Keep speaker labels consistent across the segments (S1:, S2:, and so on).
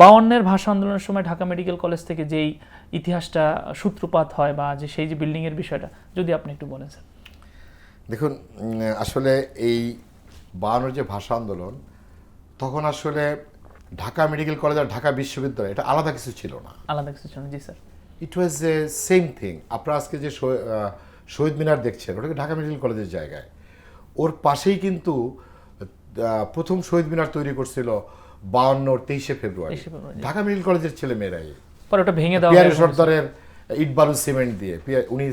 S1: বাউন্নের ভাষা আন্দোলনের সময় ঢাকা মেডিকেল কলেজ থেকে যেই ইতিহাসটা সূত্রপাত হয় বা যে সেই যে বিল্ডিংয়ের বিষয়টা যদি আপনি একটু বলেন স্যার।
S2: দেখুন আসলে এই বায়ানোর যে ভাষা আন্দোলন তখন আসলে ঢাকা মেডিকেল কলেজ আর ঢাকা বিশ্ববিদ্যালয় এটা আলাদা কিছু ছিল না।
S1: আলাদা কিছু ছিল না। জি sir.
S2: It was a same thing আপনারা আজকে যে শহীদ মিনার দেখছেন ওটাকে ঢাকা মেডিকেল কলেজের জায়গায়। ওর পাশেই কিন্তু প্রথম শহীদ মিনার তৈরি করছিল বাউন্ন তেইশে ফেব্রুয়ারি। ঢাকা মেডিকেল কলেজের ছেলে মেয়েরাই
S1: পরে ওটা ভেঙে দেওয়া
S2: পিয়ারে সর্দারের ইট বালু সিমেন্ট দিয়ে উনি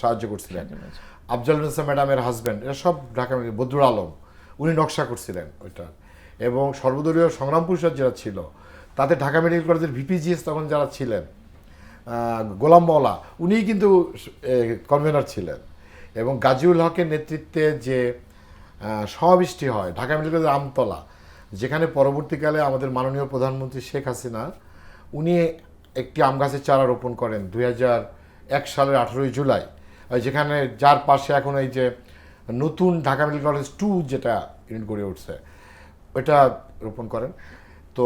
S2: সাহায্য করছিলেন। আফজাল নেসা ম্যাডামের হাজব্যান্ড এরা সব ঢাকা মেডিকেল বদরুল আলম উনি নকশা করছিলেন ওইটা। এবং সর্বদলীয় সংগ্রাম পরিষদ যারা ছিল তাতে ঢাকা মেডিকেল কলেজের ভিপিজিএস তখন যারা ছিলেন আহ, গোলাম মওলা উনিই কিন্তু কনভেনার ছিলেন। এবং গাজীউল হকের নেতৃত্বে যে আহ, সমাবেশটি হয় ঢাকা মেডিকেল কলেজের আমতলা যেখানে পরবর্তীকালে আমাদের মাননীয় প্রধানমন্ত্রী শেখ হাসিনা উনি একটি আম গাছের চারা রোপণ করেন দুই এক সালের আঠেরোই জুলাই। যেখানে যার পাশে এখন এই যে নতুন ঢাকা মেডিকেল কলেজ টু যেটা ইউনিট গড়ে উঠছে ওটা রোপণ করেন। তো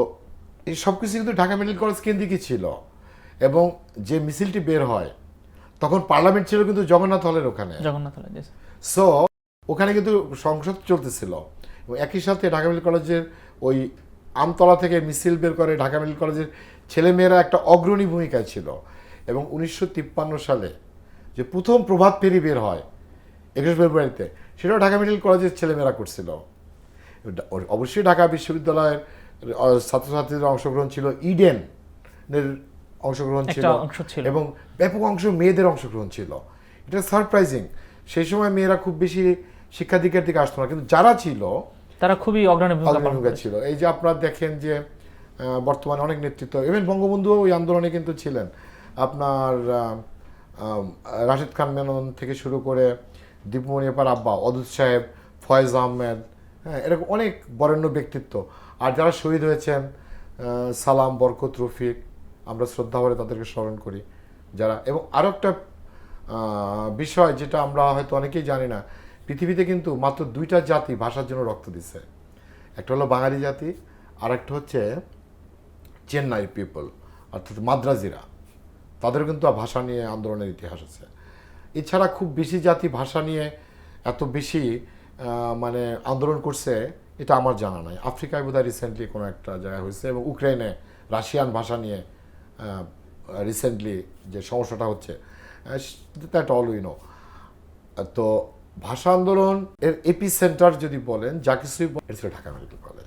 S2: এই সব কিছু কিন্তু ঢাকা মেডিকেল কলেজ কেন্দ্রিকই ছিল এবং যে মিছিলটি বের হয় তখন পার্লামেন্ট ছিল কিন্তু জগন্নাথ হলের ওখানে।
S1: জগন্নাথ হলে জি স্যার
S2: সো ওখানে কিন্তু সংসদ চলতেছিল। একই সাথে ঢাকা মেডিকেল কলেজের ওই আমতলা থেকে মিছিল বের করে ঢাকা মেডিকেল কলেজের ছেলেমেয়েরা একটা অগ্রণী ভূমিকায় ছিল। এবং উনিশশো তিপ্পান্ন সালে যে প্রথম প্রভাত ফেরি বের হয় একুশ ফেব্রুয়ারিতে সেটাও ঢাকা মেডিকেল কলেজের ছেলেমেয়েরা করছিল। অবশ্যই ঢাকা বিশ্ববিদ্যালয়ের ছাত্রছাত্রীদের অংশগ্রহণ ছিল ইডেনের অংশগ্রহণ ছিল
S1: অংশ ছিল।
S2: এবং ব্যাপক অংশ মেয়েদের অংশগ্রহণ ছিল। এটা সারপ্রাইজিং সেই সময় মেয়েরা খুব বেশি শিক্ষাধিকার দিকে আসতো না। কিন্তু যারা ছিল
S1: তারা খুবই অগ্রণী ভূমিকা।
S2: ছিল। এই যে আপনারা দেখেন যে বর্তমানে অনেক নেতৃত্ব ইভেন বঙ্গবন্ধুও ওই আন্দোলনে কিন্তু ছিলেন। আপনার রাশেদ খান মেনন থেকে শুরু করে দীপমণি আপার আব্বা অদুত সাহেব ফয়েজ আহমেদ হ্যাঁ এরকম অনেক বরেণ্য ব্যক্তিত্ব। আর যারা শহীদ হয়েছেন সালাম বরকত রফিক আমরা শ্রদ্ধা ভরে তাদেরকে স্মরণ করি। যারা এবং আরও একটা বিষয় যেটা আমরা হয়তো অনেকেই জানি না পৃথিবীতে কিন্তু মাত্র দুইটা জাতি ভাষার জন্য রক্ত দিছে। একটা হলো বাঙালি জাতি আর একটা হচ্ছে চেন্নাই পিপল অর্থাৎ মাদ্রাজিরা। তাদের কিন্তু ভাষা নিয়ে আন্দোলনের ইতিহাস আছে। এছাড়া খুব বেশি জাতি ভাষা নিয়ে এত বেশি মানে আন্দোলন করছে, এটা আমার জানা নাই। আফ্রিকায় বোধহয় রিসেন্টলি কোনো একটা জায়গায় হয়েছে এবং ইউক্রেনে রাশিয়ান ভাষা নিয়ে রিসেন্টলি যে সমস্যাটা হচ্ছে দ্যাট অল উই তো ভাষা আন্দোলন এর এপি সেন্টার যদি বলেন যা কিছুই এটা ছিল ঢাকা মেডিকেল কলেজ।